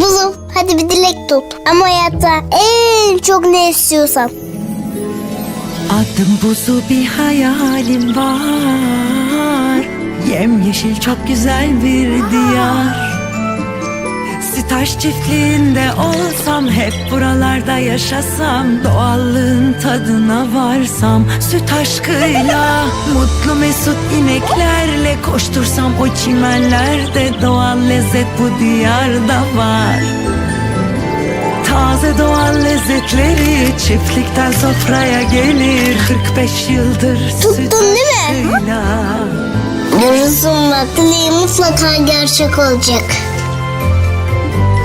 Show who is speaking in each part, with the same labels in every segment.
Speaker 1: Buzum hadi bir dilek tut. Ama hayatta en çok ne istiyorsan.
Speaker 2: Adım buzu bir hayalim var Yemyeşil çok güzel bir diyar Sitaş çiftliğinde olsam Hep buralarda yaşasam Doğallığın tadına varsam Süt aşkıyla Mutlu mesut ineklerle Koştursam o çimenlerde Doğal lezzet bu diyarda var Taze doğal lezzetleri çiftlikten sofraya gelir 45 yıldır
Speaker 1: Tuttun
Speaker 2: süt
Speaker 1: değil mi?
Speaker 2: aşkıyla.
Speaker 1: Görürsün bak dileğim mutlaka gerçek olacak.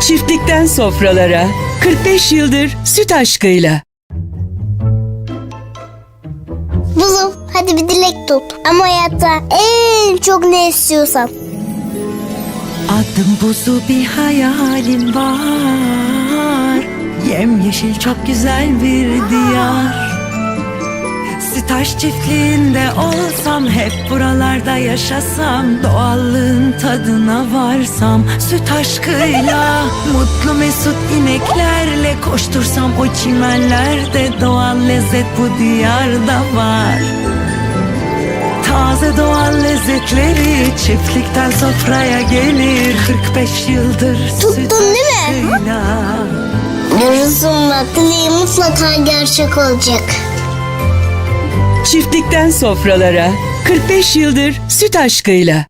Speaker 3: Çiftlikten sofralara 45 yıldır süt aşkıyla.
Speaker 1: Buzum hadi bir dilek tut. Ama hayatta en çok ne istiyorsan.
Speaker 2: Adım buzu bir hayalim var Yemyeşil çok güzel bir diyar Sitaş çiftliğinde olsam Hep buralarda yaşasam Doğallığın tadına varsam Süt aşkıyla Mutlu mesut ineklerle Koştursam o çimenlerde Doğal lezzet bu diyarda var Taze doğal lezzetleri çiftlikten sofraya gelir 45 yıldır
Speaker 1: Tuttun
Speaker 2: süt
Speaker 1: değil mi?
Speaker 2: aşkıyla.
Speaker 1: Dileğim mutlaka gerçek olacak.
Speaker 3: Çiftlikten sofralara 45 yıldır süt aşkıyla.